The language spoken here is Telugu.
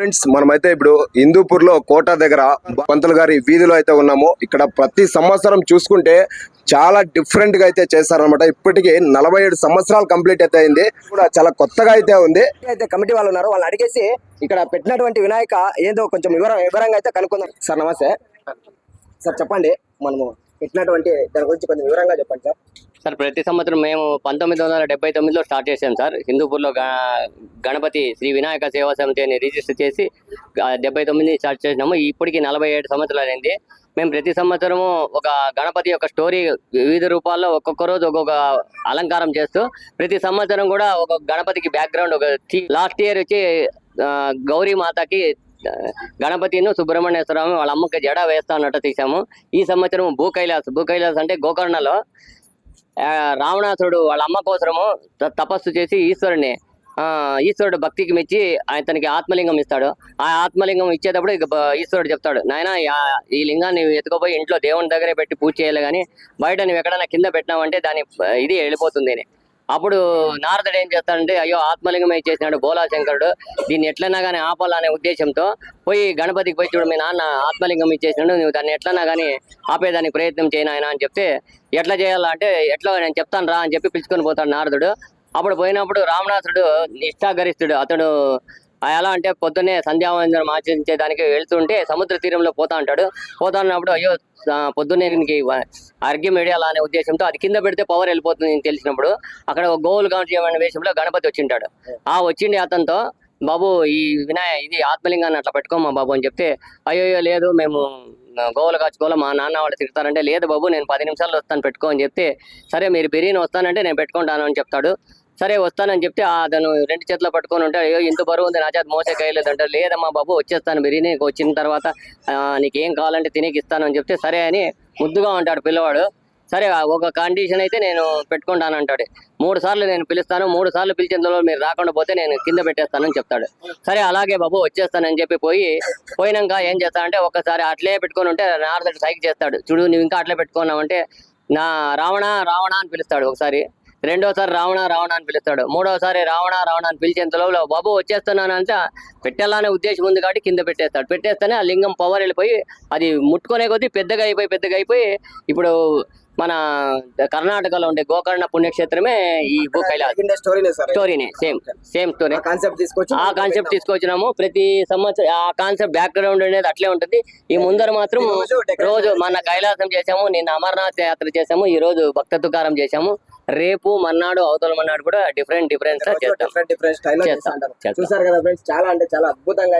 ఫ్రెండ్స్ మనమైతే ఇప్పుడు హిందూపూర్లో కోట దగ్గర పంతులు గారి వీధిలో అయితే ఉన్నాము. ఇక్కడ ప్రతి సంవత్సరం చూసుకుంటే చాలా డిఫరెంట్గా అయితే చేస్తారనమాట ఇప్పటికి నలభై ఏడు సంవత్సరాలు కంప్లీట్ అయితే అయింది. కూడా చాలా కొత్తగా అయితే ఉంది. అయితే కమిటీ వాళ్ళు ఉన్నారు వాళ్ళు అడిగేసి ఇక్కడ పెట్టినటువంటి వినాయక ఏదో కొంచెం వివరం వివరంగా అయితే కనుక్కుందాం. సార్ నమస్తే. సార్ చెప్పండి. మనము పెట్టినటువంటి దాని గురించి కొంచెం వివరంగా చెప్పండి సార్. సార్ ప్రతి సంవత్సరం మేము పంతొమ్మిది వందల డెబ్బై తొమ్మిదిలో స్టార్ట్ చేసాం సార్. హిందూపూర్లో గ- గణపతి శ్రీ వినాయక సేవా సమితిని రిజిస్టర్ చేసి డెబ్బై తొమ్మిది స్టార్ట్ చేసినాము. ఇప్పటికి నలభై ఏడు సంవత్సరాలు అయింది. మేము ప్రతి సంవత్సరము ఒక గణపతి యొక్క స్టోరీ వివిధ రూపాల్లో ఒక్కొక్క రోజు ఒక్కొక్క అలంకారం చేస్తూ ప్రతి సంవత్సరం కూడా ఒక గణపతికి బ్యాక్గ్రౌండ్ ఒక లాస్ట్ ఇయర్ వచ్చి గౌరీ మాతకి గణపతిను సుబ్రహ్మణ్య స్వామి వాళ్ళ అమ్మకి జడ వేస్తా అన్నట్టు తీసాము. ఈ సంవత్సరం భూ కైలాస్ భూ కైలాస్ అంటే గోకర్ణలో రావణాసురుడు వాళ్ళ అమ్మ కోసము తపస్సు చేసి ఈశ్వరుని ఈశ్వరుడు భక్తికి మెచ్చి అతనికి ఆత్మలింగం ఇస్తాడు. ఆ ఆత్మలింగం ఇచ్చేటప్పుడు ఇక ఈశ్వరుడు చెప్తాడు నాయన ఈ లింగాన్ని ఎత్తుకోపోయి ఇంట్లో దేవుని దగ్గరే పెట్టి పూజ చేయాలి కానీ బయట నువ్వు ఎక్కడైనా కింద పెట్టినావంటే దాని ఇది వెళ్ళిపోతుంది అప్పుడు నారదుడు ఏం చేస్తాడంటే అయ్యో ఆత్మలింగమై చేసినాడు బోలాశంకరుడు దీన్ని ఎట్లన్నా కానీ ఆపాలనే ఉద్దేశంతో పోయి గణపతికి పోయి చూడు మీ నాన్న ఆత్మలింగం ఇచ్చేసినాడు నువ్వు దాన్ని ఎట్లన్నా కానీ ఆపేదానికి ప్రయత్నం చేయను ఆయన అని చెప్తే ఎట్లా చేయాలంటే ఎట్లా నేను చెప్తాను రా అని చెప్పి పిలుచుకొని పోతాడు నారదుడు. అప్పుడు పోయినప్పుడు రామనాథుడు నిష్ఠాగరిస్తుడు. అతడు ఎలా అంటే పొద్దున్నే సంధ్యావందనం ఆచరించేదానికి వెళ్తుంటే సముద్ర తీరంలో పోతా ఉంటాడు పోతా ఉన్నప్పుడు అయ్యో పొద్దున్నే దీనికి అర్ఘ్యం వేయాలా అనే ఉద్దేశంతో అది కింద పెడితే పవర్ వెళ్ళిపోతుంది అని తెలిసినప్పుడు అక్కడ ఒక గోవులు కాంచే వేషంలో గణపతి వచ్చింటాడు. ఆ వచ్చిండే అతనితో బాబు ఈ వినాయ ఇది ఆత్మలింగాన్ని అట్లా పెట్టుకోమా బాబు అని చెప్తే అయ్యో లేదు మేము గోవులు కాచుకోవాలి మా నాన్న వాళ్ళు తిడతారంటే లేదు బాబు నేను పది నిమిషాల్లో వస్తాను పెట్టుకో అని చెప్తే సరే మీరు బిర్యానీ వస్తానంటే నేను పెట్టుకుంటాను అని చెప్తాడు. సరే వస్తానని చెప్తే ఆ అతను రెండు చేతిలో పట్టుకొని ఉంటే అయ్యో ఇంత బరువు ఉంది నా చేత మోసే కయ్యలేదంటే లేదమ్మా బాబు వచ్చేస్తాను బిర్యానీ వచ్చిన తర్వాత నీకేం కావాలంటే తినేకి ఇస్తానని అని చెప్తే సరే అని ముద్దుగా ఉంటాడు పిల్లవాడు. సరే ఒక కండిషన్ అయితే నేను పెట్టుకుంటాను అంటాడు మూడు సార్లు నేను పిలుస్తాను మూడు సార్లు పిలిచేందులో మీరు రాకుండా పోతే నేను కింద పెట్టేస్తానని చెప్తాడు. సరే అలాగే బాబు వచ్చేస్తానని చెప్పి పోయి పోయినాక ఏం చేస్తానంటే ఒకసారి అట్లే పెట్టుకొని ఉంటే నారదుడు సైకి చేస్తాడు. చూడు నువ్వు ఇంకా అట్లే పెట్టుకున్నావు అంటే నా రావణ రావణ అని పిలుస్తాడు ఒకసారి. రెండోసారి రావణ రావణ అని పిలుస్తాడు. మూడోసారి రావణ రావణ అని పిలిచేంత లోపల బాబు వచ్చేస్తున్నాను అంటే పెట్టాలనే ఉద్దేశం ఉంది కాబట్టి కింద పెట్టేస్తాడు. పెట్టేస్తేనే ఆ లింగం పవర్ వెళ్ళిపోయి అది ముట్టుకునే కొద్దీ పెద్దగా అయిపోయి పెద్దగా అయిపోయి ఇప్పుడు మన కర్ణాటకలో ఉండే గోకర్ణ పుణ్యక్షేత్రమే ఈ భూ కైలాస్ స్టోరీనే సేమ్ సేమ్ స్టోరీ కాన్సెప్ట్ తీసుకొచ్చి ఆ కాన్సెప్ట్ తీసుకొచ్చినాము. ప్రతి సంవత్సరం ఆ కాన్సెప్ట్ బ్యాక్గ్రౌండ్ అనేది అట్లే ఉంటుంది. ఈ ముందర మాత్రం రోజు మన కైలాసం చేసాము నిన్న అమర్నాథ్ యాత్ర చేసాము ఈ రోజు భక్త తుకారం చేసాము రేపు మన్నాడు అవతల మన్నాడు కూడా డిఫరెంట్ చేస్తాం డిఫరెంట్ డిఫరెంట్ స్టైల్ చేస్తాం. చూసారు కదా ఫ్రెండ్స్ చాలా అంటే చాలా అద్భుతంగా